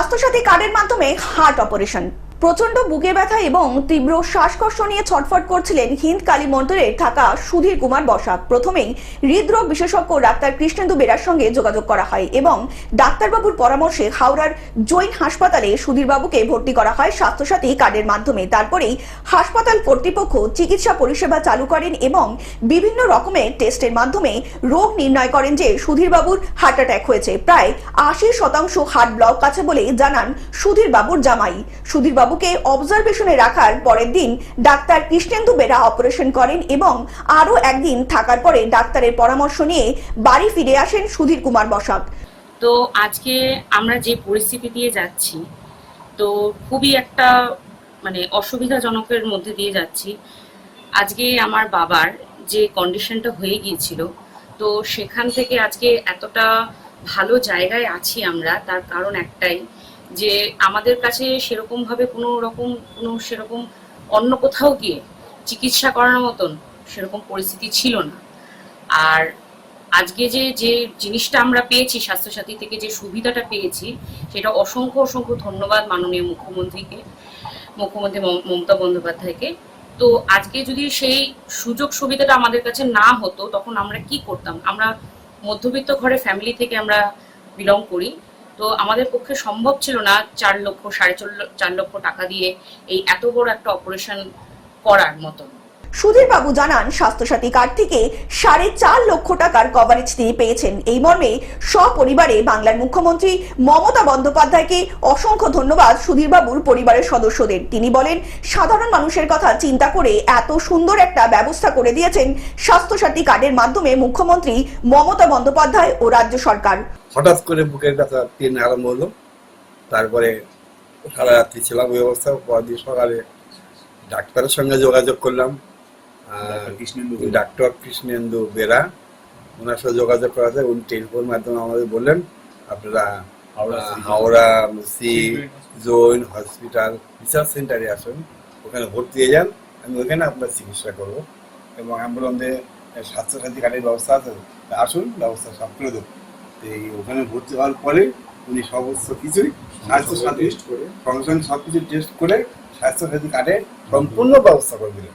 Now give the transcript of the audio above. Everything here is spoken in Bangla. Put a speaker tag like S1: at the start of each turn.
S1: স্বাস্থ্যসাথী কার্ডের মাধ্যমে হার্ট অপারেশন। প্রচণ্ড বুকে ব্যথা এবং তীব্র শ্বাসকষ্ট নিয়ে ছটফট করছিলেন হিন্দ কালী মন্দিরে থাকা সুধীর কুমার বসাক। প্রথমেই হৃদরোগ বিশেষজ্ঞ ডাক্তার কৃষ্ণেন্দু বেরার সঙ্গে যোগাযোগ করা হয় এবং ডাক্তারবাবুর পরামর্শে হাওড়ার জৈন হাসপাতালে সুধীরবাবুকে ভর্তি করা হয় স্বাস্থ্যসাথী কার্ডের মাধ্যমে। তারপরেই হাসপাতাল কর্তৃপক্ষ চিকিৎসা পরিষেবা চালু করেন এবং বিভিন্ন রকমের টেস্টের মাধ্যমে রোগ নির্ণয় করেন যে সুধীরবাবুর হার্ট অ্যাটাক হয়েছে। প্রায় আশি শতাংশ হার্ট ব্লক আছে বলে জানান সুধীরবাবুর জামাই। সুধীরবাবুকে অবজারভেশনে রাখার পরের দিন ডাক্তার কৃষ্ণেন্দু বেরা অপারেশন করেন এবং আরও একদিন থাকার পরে ডাক্তারের পরামর্শ নিয়ে বাড়ি ফিরে আসেন সুধীর কুমার বসাক।
S2: তো আজকে আমরা যে পরিস্থিতি দিয়ে যাচ্ছি, তো খুবই একটা মানে অসুবিধাজনকের মধ্যে দিয়ে যাচ্ছি। আজকে আমার বাবার যে কন্ডিশনটা হয়ে গিয়েছিল, তো সেখান থেকে আজকে এতটা ভালো জায়গায় আছি আমরা, তার কারণ একটাই যে আমাদের কাছে সেরকমভাবে কোনো রকম, কোনো সেরকম অন্য কোথাও গিয়ে চিকিৎসা করানোর মতন সেরকম পরিস্থিতি ছিল না। আর আজকে যে যে জিনিসটা আমরা পেয়েছি, স্বাস্থ্যসাথী থেকে যে সুবিধাটা পেয়েছি, সেটা অসংখ্য অসংখ্য ধন্যবাদ মাননীয় মুখ্যমন্ত্রীকে, মুখ্যমন্ত্রী মম- মমতা বন্দ্যোপাধ্যায়কে। তো আজকে যদি সেই সুযোগ সুবিধাটা আমাদের কাছে না হতো, তখন আমরা কি করতাম? আমরা মধ্যবিত্ত ঘরে ফ্যামিলি থেকে আমরা বিলং করি। তো আমাদের পক্ষে সম্ভব ছিল না চার লক্ষ, সাড়ে চার লক্ষ টাকা দিয়ে এই এত বড় একটা অপারেশন করার মতন।
S1: সুধীর বাবু জানান, স্বাস্থ্যসাথী কার্ড থেকে সাড়ে চার লক্ষ টাকার কভারেজ তিনি পেয়েছেন। এই মর্মে সপরিবারে বাংলার মুখ্যমন্ত্রী মমতা বন্দ্যোপাধ্যায়কে অসংখ্য ধন্যবাদ সুধীর বাবুর পরিবারের সদস্যদের। তিনি বলেন, সাধারণ মানুষের কথা চিন্তা করে এত সুন্দর একটা ব্যবস্থা করে দিয়েছেন স্বাস্থ্যসাথী কার্ডের মাধ্যমে মুখ্যমন্ত্রী মমতা বন্দ্যোপাধ্যায় ও রাজ্য সরকার।
S3: হঠাৎ করে বুকের ব্যথা পেন আরম্ভ হলো। তারপরে সারা রাত্রি ছিলাম ওই অবস্থা পরের দিন সকালে ডাক্তারের সঙ্গে যোগাযোগ করলাম। ডাক্তার কৃষ্ণেন্দু বেরা। ওনার সাথে যোগাযোগ করা যায় উনি টেলিফোন মাধ্যমে আমাদের বললেন আপনারা
S4: Howrah
S3: ah,
S4: city-
S3: Howrah C Jain hospital research সেন্টারে আসুন ওখানে ভর্তি হয়ে যান আমি ওখানে আপনার চিকিৎসা করব। এবং অ্যাম্বুলেন্সে স্বাস্থ্যসাথী কার্ডের ব্যবস্থা আছে আসুন ব্যবস্থা সব করে দেবো। এই ওখানে ভর্তি হওয়ার পরে উনি সমস্ত কিছুই স্বাস্থ্যসাথী
S4: টেস্ট করে
S3: সঙ্গে সঙ্গে সব কিছু টেস্ট করে স্বাস্থ্যসাথী কার্ডে সম্পূর্ণ ব্যবস্থা করে দিলেন।